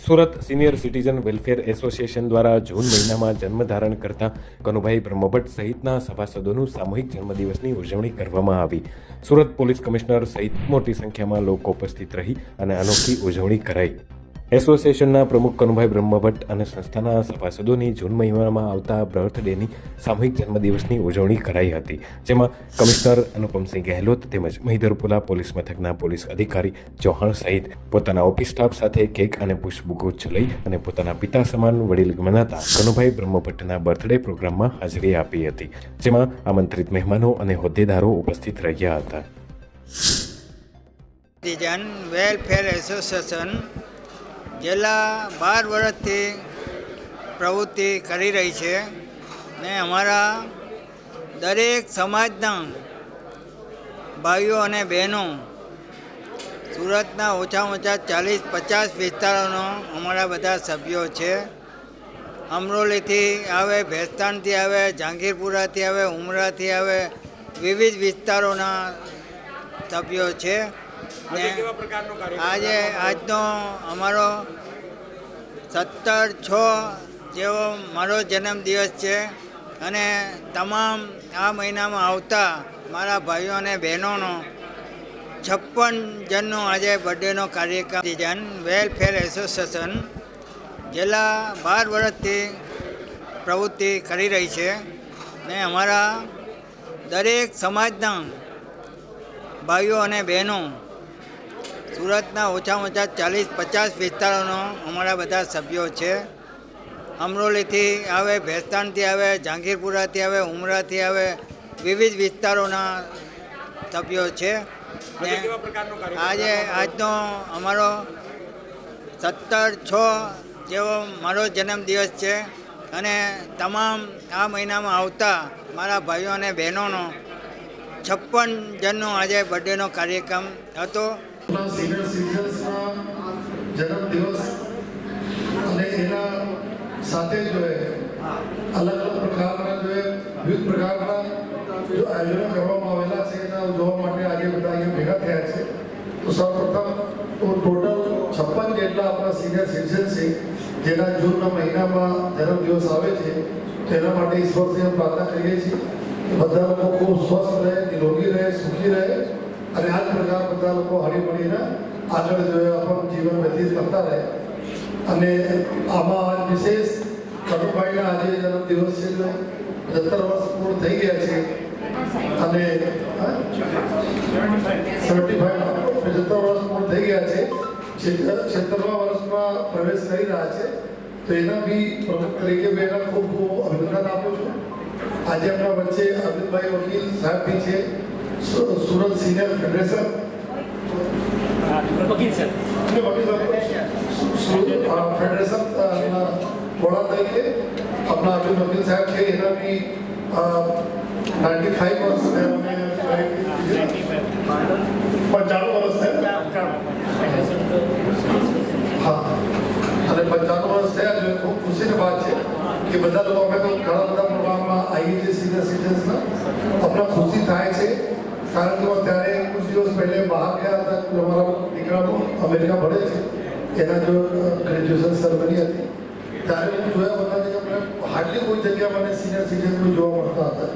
Surat senior citizen welfare association દ્વારા જૂન મહિનામાં જન્મ ધારણ કરતા કનુભાઈ બ્રહ્મભટ્ટ સહિતના સભાસદોનું સામૂહિક જન્મદિવસની ઉજવણી કરવામાં આવી. સુરત પોલીસ કમિશનર સહિત મોટી સંખ્યામાં લોકો ઉપસ્થિત રહી અને અનોખી ઉજવણી કરાઈ. એસોસિએશનના પ્રમુખ કનુભાઈ બ્રહ્મભટ્ટ અને સંસ્થાના સભાસદોની જૂન મહિનામાં આવતા બર્થડેની સામૂહિક જન્મદિવસની ઉજવણી કરાઈ હતી, જેમાં કમિશનર અનુપમસિંહ ગહેલોત તેમજ મહિધરપુરા પોલીસ મથકના પોલીસ અધિકારી ચૌહાણ સહિત પોતાના ઓફિસ સ્ટાફ સાથે કેક અને પુષ્પગુચ્છ લઈ અને પોતાના પિતા સમાન વડીલ મનાતા કનુભાઈ બ્રહ્મભટ્ટના બર્થડે પ્રોગ્રામમાં હાજરી આપી હતી, જેમાં આમંત્રિત મહેમાનો અને હોદ્દેદારો ઉપસ્થિત રહ્યા હતા. વેલફેર એસોસિએશન છેલ્લા બાર વર્ષથી પ્રવૃત્તિ કરી રહી છે ને અમારા દરેક સમાજના ભાઈઓ અને બહેનો સુરતના ઓછામાં ઓછા ચાલીસ પચાસ વિસ્તારોનો અમારા બધા સભ્યો છે. અમરોલીથી આવે, ભેસ્તાનથી આવે, જહાંગીરપુરાથી આવે, ઉમરાથી આવે વિવિધ વિસ્તારોના સભ્યો છે. ને આજે આજનો અમારો સત્તર છ જેવો મારો જન્મદિવસ છે અને તમામ આ મહિનામાં આવતા મારા ભાઈઓ અને બહેનોનો છપ્પન જણનો આજે બર્થડેનો કાર્યક્રમ જન વેલફેર એસોસિએશન છેલ્લા બાર વર્ષથી પ્રવૃત્તિ કરી રહી છે ને અમારા દરેક સમાજના ભાઈઓ અને બહેનો સુરતના ઓછામાં ઓછા ચાલીસ પચાસ વિસ્તારોનો અમારા બધા સભ્યો છે. અમરોલીથી આવે ભેસ્તાનથી આવે જહાંગીરપુરાથી આવે ઉમરાથી આવે વિવિધ વિસ્તારોના સભ્યો છે. ને આજે આજનો અમારો સત્તર છ જેવો મારો જન્મદિવસ છે અને તમામ આ મહિનામાં આવતા મારા ભાઈઓ અને બહેનોનો છપ્પન જણનો આજે બર્થડેનો કાર્યક્રમ હતો. સિનિયર સિટીઝન્સના જન્મદિવસ અને એના સાથે જો એ અલગ અલગ પ્રકારના જો વિવિધ પ્રકારના જો આયોજનો કરવામાં આવેલા છે એના જોવા માટે આજે બધા અહીંયા ભેગા થયા છે. તો સૌપ્રથમ તો ટોટલ છપ્પન જેટલા આપણા સિનિયર સિટીઝન છે, જેના જૂનના મહિનામાં જન્મદિવસ આવે છે તેના માટે ઈશ્વરથી પ્રાર્થના કરીએ છીએ બધા લોકો ખૂબ સ્વસ્થ રહે, નિરોગી રહે, સુખી રહે. અને આ જ પ્રકાર બધા લોકો હળી મળીને આગળ જોયા આપણું જીવન વ્યતીત કરતા રહે. અને આમાં આજ વિશેષ કનુભાઈના આજે જન્મદિવસ છે સત્તર વર્ષ પૂર્ણ થઈ ગયા છે. અને સેવન્ટી ફાઈવ વર્ષ પૂર્ણ થઈ ગયા છે. છેતરમા વર્ષમાં પ્રવેશ કરી રહ્યા છે. તો એના બી પ્રમુખ તરીકે મેં એના ખૂબ ખૂબ અભિનંદન આપું છું. આજે આપણા વચ્ચે અમિતભાઈ વકીલ સાહેબ બી છે. સિનિયર ફેડરેશન સાહેબ છે એના બી નાઇન્ટી ફાઈવ વર્ષ પંચાણું વર્ષ થયા હા અને પંચાણું વર્ષ થયા એટલે ખૂબ ખુશીની વાત છે કે બધા લોકો અમે તો ઘણા બધા પ્રોગ્રામમાં આવીએ છીએ સિનિયર સિટીઝન્સના અમને ખુશી થાય છે કારણ કે અત્યારે કુછ દિવસ પહેલે બહાર ગયા હતા કે અમારા દીકરાનું અમેરિકા ભણે છે. એના જો ગ્રેજ્યુએશન સેરેમની હતી. ત્યારે હું જોયા બધા હાર્ડલી કોઈ જગ્યા મને સિનિયર સિટીઝન જોવા મળતા હતા.